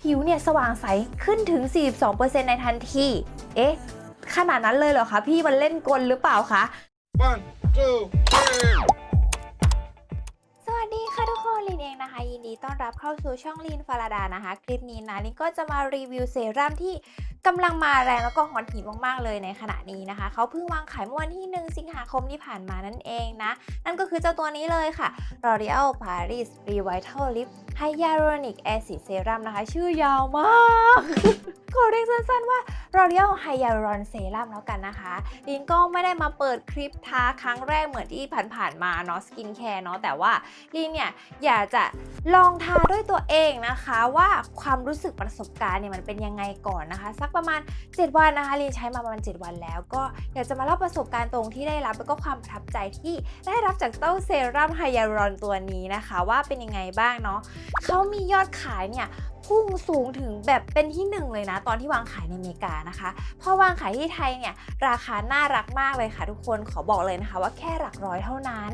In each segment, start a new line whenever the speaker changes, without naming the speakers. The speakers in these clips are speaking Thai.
ผิวเนี่ยสว่างใสขึ้นถึง 42%ในทันที เอ๊ะ ขนาดนั้นเลยเหรอคะ พี่มันเล่นกลหรือเปล่าคะ
One, two, three.
นะคะ ยินดีต้อนรับเข้าสู่ช่องลินฟาราดานะคะ คลิปนี้นะลินก็จะมารีวิวเซรั่มที่กำลังมาแรงแล้วก็ฮอตฮิตมากๆเลยในขณะนี้นะคะ เขาเพิ่งวางขายเมื่อวันที่ 1 สิงหาคมที่ผ่านมานั่นเองนะ นั่นก็คือเจ้าตัวนี้เลยค่ะ L'Oreal Paris Revital Lip Hyaluronic Acid Serum นะคะ ชื่อยาวมากขอเรียกสั้นๆว่า L'Oreal Hyaluron Serum แล้วกันนะคะลินก็ไม่ได้มาเปิดคลิปท้าครั้งแรกเหมือนที่ผ่านๆมาเนาะสกินแคร์เนาะแต่ว่าลินเนี่ยอยากจะลองทาด้วยตัวเองนะคะว่าความรู้สึกประสบการณ์เนี่ยมันเป็นยังไงก่อนนะคะ สักประมาณ 7 วันนะคะลินใช้มาประมาณ 7 วันแล้ว ก็อยากจะมาเล่าประสบการณ์ตรงที่ได้รับแล้วก็ความประทับใจที่ได้รับจากเต้าเซรั่มไฮยาลูรอนตัวนี้นะคะ ว่าเป็นยังไงบ้างเนาะเขามียอดขายเนี่ยพุ่งสูงถึงแบบเป็นที่หนึ่งเลยนะ ตอนที่วางขายในอเมริกานะคะพอวางขายที่ไทยเนี่ยราคาน่ารักมากเลยค่ะทุกคนขอบอกเลยนะคะ ว่าแค่หลักร้อยเท่านั้น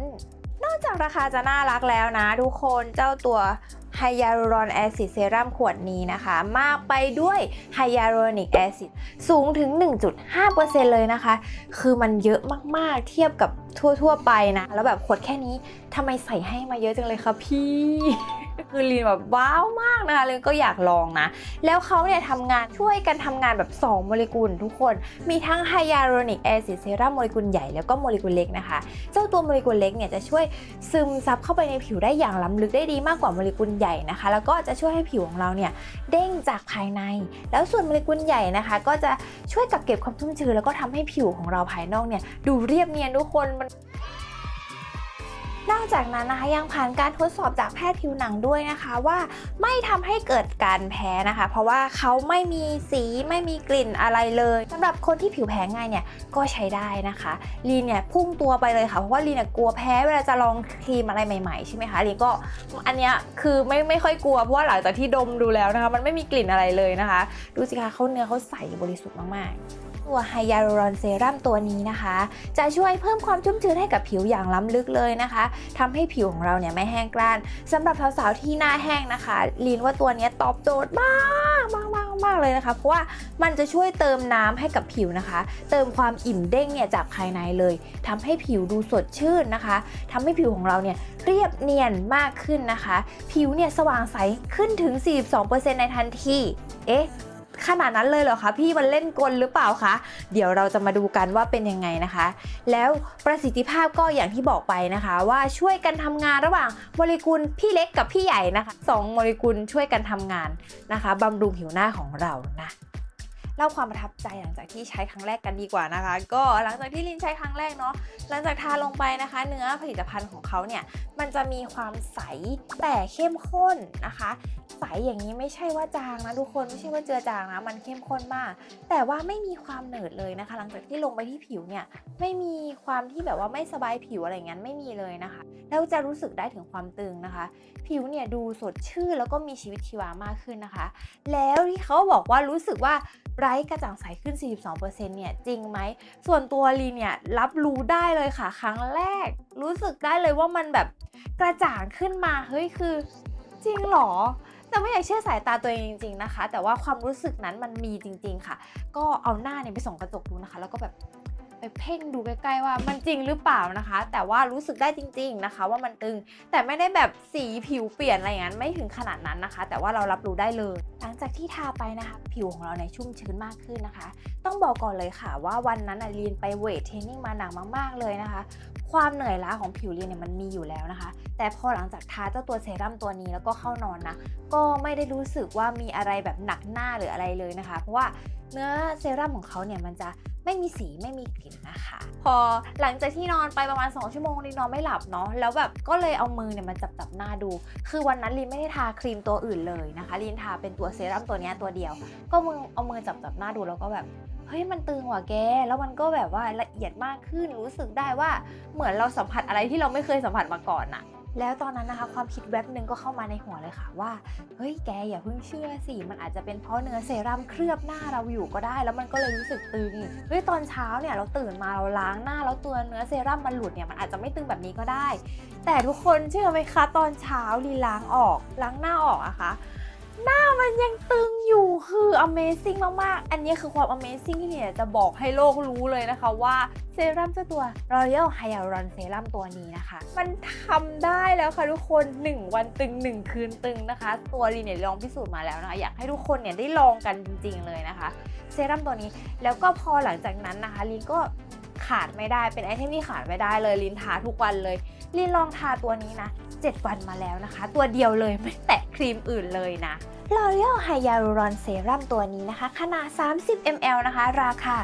นอกจากราคาจะน่ารักแล้วนะทุกคนเจ้าตัวไฮยาลูรอนแอซิดเซรั่มขวดนี้นะคะ มากไปด้วยไฮยาลูรอนิกแอซิดสูงถึง 1.5%เลยนะคะ คือมันเยอะมากๆเทียบกับทั่วๆไปนะ แล้วแบบขวดแค่นี้ทำไมใส่ให้มาเยอะจังเลยคะพี่ คือลีนแบบว้าวมากนะคะเลยก็อยากลองนะ แล้วเขาเนี่ยทำงานช่วยกันทำงานแบบ 2 โมเลกุลทุกคน มีทั้ง Hyaluronic Acid Serum โมเลกุลใหญ่แล้วก็โมเลกุลเล็กนะคะ เจ้าตัวโมเลกุลเล็กเนี่ยจะช่วยซึมซับเข้าไปในผิวได้อย่างล้ำลึกได้ดีมากกว่าโมเลกุลใหญ่นะคะ แล้วก็จะช่วยให้ผิวของเราเนี่ยเด้งจากภายใน แล้วส่วนโมเลกุลใหญ่นะคะ ก็จะช่วยกักเก็บความชุ่มชื้นแล้วก็ทำให้ผิวของเราภายนอกเนี่ยดูเรียบเนียนทุกคนมัน นอกจากนั้นนะคะยังผ่านการทดสอบจากแพทย์ผิวหนังด้วยนะคะว่าไม่ทำให้เกิดการแพ้นะคะ เพราะว่าเขาไม่มีสีไม่มีกลิ่นอะไรเลยสำหรับคนที่ผิวแพ้ง่ายเนี่ยก็ใช้ได้นะคะลีนเนี่ยพุ่งตัวไปเลยค่ะเพราะว่าลีนเนี่ยกลัวแพ้เวลาจะลองครีมอะไรใหม่ๆใช่ไหมคะลีนก็อันเนี้ยคือไม่ไม่ค่อยกลัวเพราะว่าหลังจากที่ดมดูแล้วนะคะ มันไม่มีกลิ่นอะไรเลยนะคะ ดูสิคะเขาเนื้อเขาใสบริสุทธิ์มากๆ ตัวไฮยาลูรอนเซรั่มตัวนี้นะคะ จะช่วยเพิ่มความชุ่มชื้นให้กับผิวอย่างล้ำลึกเลยนะคะทำให้ผิวของเราเนี่ยไม่แห้งกร้านสำหรับสาวๆที่หน้าแห้งนะคะลีนว่าตัวนี้ตอบโจทย์มากมากมากมากเลยนะคะ เพราะว่ามันจะช่วยเติมน้ำให้กับผิวนะคะ เติมความอิ่มเด้งเนี่ยจากภายในเลยทำให้ผิวดูสดชื่นนะคะทำให้ผิวของเราเนี่ยเรียบเนียนมากขึ้นนะคะ ผิวเนี่ยสว่างใสขึ้นถึง 42%ในทันทีเอ๊ะ ขนาดนั้นเลยเหรอคะพี่มันเล่นกลหรือเปล่าคะเดี๋ยวเราจะมาดูกันว่าเป็นยังไงนะคะ แล้วประสิทธิภาพก็อย่างที่บอกไปนะคะ ว่าช่วยกันทำงานระหว่างโมเลกุลพี่เล็กกับพี่ใหญ่นะคะสองโมเลกุลช่วยกันทำงานนะคะบำรุงผิวหน้าของเรานะ เล่าความประทับใจหลังจากที่ใช้ครั้งแรกกันดีกว่านะคะ ก็หลังจากที่ลินใช้ครั้งแรกเนาะหลังจากทาลงไปนะคะ เนื้อผลิตภัณฑ์ของเขาเนี่ยมันจะมีความใสแต่เข้มข้นนะคะ ใสอย่างนี้ไม่ใช่ว่าจางนะทุกคนไม่ใช่ว่าเจือจางนะ มันเข้มข้นมาก แต่ว่าไม่มีความเหนิดเลยนะคะ หลังจากที่ลงไปที่ผิวเนี่ยไม่มีความที่แบบว่าไม่สบายผิวอะไรอย่างนั้นไม่มีเลยนะคะแล้วจะรู้สึกได้ถึงความตึงนะคะ ผิวเนี่ยดูสดชื่นแล้วก็มีชีวิตชีวามากขึ้นนะคะ แล้วที่เขาบอกว่ารู้สึกว่า ไร้กระจ่างใสขึ้น 42%เนี่ยจริงไหม ส่วนตัวลีเนี่ยรับรู้ได้เลยค่ะ ครั้งแรก รู้สึกได้เลยว่ามันแบบกระจ่างขึ้นมา เฮ้ยคือ จริงเหรอแต่ไม่อยากเชื่อสายตาตัวเองจริง ๆนะคะ แต่ว่าความรู้สึกนั้นมันมีจริง ๆ ค่ะ ก็เอาหน้าเนี่ยไปส่องกระจกดูนะคะ แล้วก็แบบ ไปเพ่งดูใกล้ๆว่ามันจริงหรือเปล่านะคะ แต่ว่ารู้สึกได้จริง ๆนะคะ ว่ามันตึงแต่ไม่ได้แบบสีผิวเปลี่ยนอะไรอย่างนั้นไม่ถึงขนาดนั้นนะคะ แต่ว่าเรารับรู้ได้เลย หลังจากที่ทาไปนะคะ ผิวของเราในชุ่มชื้นมากขึ้นนะคะ ต้องบอกก่อนเลยค่ะว่าวันนั้นน่ะลีนไปเวทเทรนนิ่งมาหนักมากๆเลยนะคะ ความเหนื่อยล้าของผิวลีนเนี่ยมันมีอยู่แล้วนะคะ แต่พอหลังจากทาเจ้าตัวเซรั่มตัวนี้แล้วก็เข้านอนนะ ก็ไม่ได้รู้สึกว่ามีอะไรแบบหนักหน้าหรืออะไรเลยนะคะ เพราะว่าเนื้อเซรั่มของเขาเนี่ยมันจะไม่มีสีไม่มีกลิ่นนะคะ พอหลังจากที่นอนไปประมาณ 2 ชั่วโมงลีนนอนไม่หลับเนาะแล้วแบบก็เลยเอามือเนี่ยมาจับจับหน้าดู คือวันนั้นลีนไม่ได้ทาครีมตัวอื่นเลยนะคะลีนทาเป็นตัวเซรั่มตัวนี้ตัวเดียว ก็มือเอามือจับจับหน้าดูแล้วก็แบบเฮ้ยมันตึงว่ะแก แล้วมันก็แบบว่าละเอียดมากขึ้นรู้สึกได้ว่าเหมือนเราสัมผัสอะไรที่เราไม่เคยสัมผัสมาก่อนน่ะ แล้วตอนนั้นนะคะ ความคิดแวบหนึ่งก็เข้ามาในหัวเลยค่ะว่า เฮ้ยแกอย่าเพิ่งเชื่อสิ มันอาจจะเป็นเพราะเนื้อเซรั่มเคลือบหน้าเราอยู่ก็ได้ แล้วมันก็เลยรู้สึกตึงเฮ้ยตอนเช้าเนี่ยเราตื่นมาเราล้างหน้า แล้วตัวเนื้อเซรั่มมันหลุดเนี่ยมันอาจจะไม่ตึงแบบนี้ก็ได้ แต่ทุกคนเชื่อไหมคะตอนเช้าลีล้างออกล้างหน้าออกอะคะ หน้ามันยังตึงอยู่คือ amazing มากๆ อันนี้คือความ amazing ที่เนี่ยจะบอกให้โลกรู้เลยนะคะว่าเซรั่มเจ้าตัว Royal Hyaluron Serum ตัวนี้นะคะ มันทำได้แล้วค่ะทุกคน 1 วันตึง 1 คืนตึงนะคะ ตัวลีเนี่ยลองพิสูจน์มาแล้วนะคะ อยากให้ทุกคนเนี่ยได้ลองกันจริงๆเลยนะคะ เซรั่มตัวนี้แล้วก็พอหลังจากนั้นนะคะลินก็ ขาดไม่ได้เป็นไอเทมที่ขาดไม่ได้เลยลินทาทุกวันเลยลินลองทาตัวนี้นะ 7 วันมาแล้วนะคะ ตัวเดียวเลยไม่แตะครีมอื่นเลยนะ L'Oreal Hyaluron Serum ตัวนี้นะคะ ขนาด 30 ml นะคะ ราคา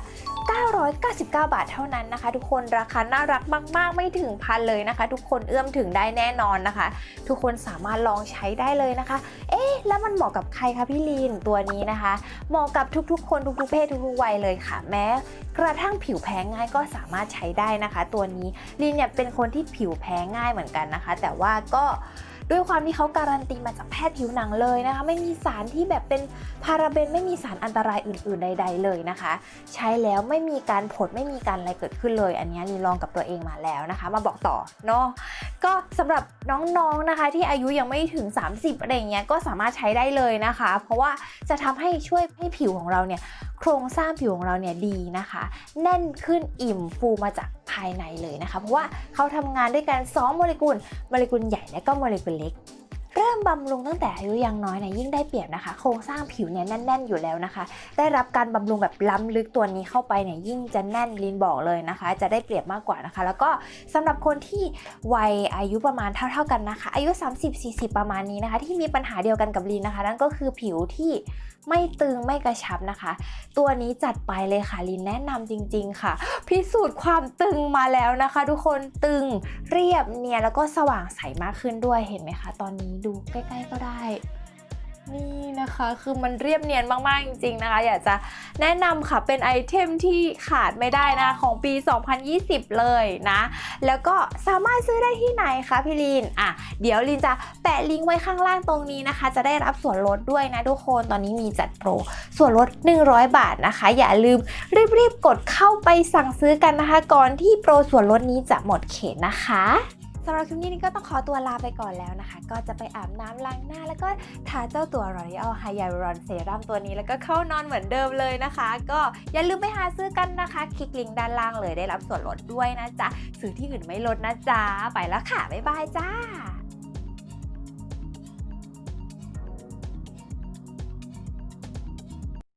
999 บาทเท่านั้นนะคะ ทุกคนราคาน่ารักมาก ๆ ไม่ถึงพันเลยนะคะ ทุกคนเอื้อมถึงได้แน่นอนนะคะ ทุกคนสามารถลองใช้ได้เลยนะคะ เอ๊ะ แล้วมันเหมาะกับใครคะพี่ลีนตัวนี้นะคะ เหมาะกับทุกๆ คนทุกๆเพศทุกๆวัยเลยค่ะ แม้ กระทั่งผิวแพ้ง่ายก็สามารถใช้ได้นะคะ ตัวนี้ลีนเนี่ยเป็นคนที่ผิวแพ้ง่ายเหมือนกันนะคะ แต่ว่าก็ ด้วยความที่เขาการันตีมาจากแพทย์ผิวหนังเลยนะคะ ไม่มีสารที่แบบเป็นพาราเบนไม่มีสารอันตรายอื่น ๆ ใด ๆ เลยนะคะ ใช้แล้วไม่มีการผดไม่มีการอะไรเกิดขึ้นเลย อันนี้ลีลองกับตัวเองมาแล้วนะคะ มาบอกต่อเนาะก็สำหรับน้องๆนะคะ ที่อายุยังไม่ถึง 30อะไรอย่างเงี้ยก็สามารถใช้ได้เลยนะคะ เพราะว่าจะทำให้ช่วยให้ผิวของเราเนี่ย โครงสร้างผิวของเราเนี่ยดีนะคะ แน่นขึ้นอิ่มฟูมาจากภายในเลยนะคะ เพราะว่าเขาทำงานด้วยกัน2โมเลกุลโมเลกุลใหญ่และก็โมเลกุลเล็ก ริ่มบำรุงตั้งแต่อายุยังน้อยเนี่ยยิ่งได้เปรียบนะคะ โครงสร้างผิวเนี่ยแน่น ๆ อยู่แล้วนะคะ ได้รับการบำรุงแบบล้ำลึกตัวนี้เข้าไปเนี่ยยิ่งจะแน่นลินบอกเลยนะคะ จะได้เปรียบมากกว่านะคะ แล้วก็สำหรับคนที่วัยอายุประมาณเท่า ๆกันนะคะ อายุ 30-40 ประมาณนี้นะคะ ที่มีปัญหาเดียวกันกับลินนะคะ นั่นก็คือผิวที่ไม่ตึงไม่กระชับนะคะ ตัวนี้จัดไปเลยค่ะลินแนะนำจริง ๆ ค่ะ พิสูจน์ความตึงมาแล้วนะคะ ทุกคนตึงเรียบเนียนแล้วก็สว่างใสมากขึ้นด้วยเห็นไหมคะ ตอนนี้ดูใกล้ๆก็ได้ นี่นะคะคือมันเรียบเนียนมากๆจริงๆนะคะ อยากจะแนะนำค่ะเป็นไอเทมที่ขาดไม่ได้นะของปี 2020 เลยนะ แล้วก็สามารถซื้อได้ที่ไหนคะพี่ลีนอะเดี๋ยวลีนจะแปะลิงก์ไว้ข้างล่างตรงนี้นะคะ จะได้รับส่วนลดด้วยนะทุกคนตอนนี้มีจัดโปรส่วนลด 100 บาทนะคะ อย่าลืมรีบๆกดเข้าไปสั่งซื้อกันนะคะ ก่อนที่โปรส่วนลดนี้จะหมดเขตนะคะ สำหรับคลิปนี้นี่ก็ต้องขอตัวลาไปก่อนแล้วนะคะ ก็จะไปอาบน้ำล้างหน้า แล้วก็ทาเจ้าตัว L'Oreal Hyaluron Serum ตัวนี้แล้วก็เข้านอนเหมือนเดิมเลยนะคะ ก็อย่าลืมไปหาซื้อกันนะคะ คลิกลิงก์ด้านล่างเลยได้รับส่วนลดด้วยนะจ๊ะซื้อที่อื่นไม่ลดนะจ๊ะไปแล้วค่ะบ๊ายบายจ้า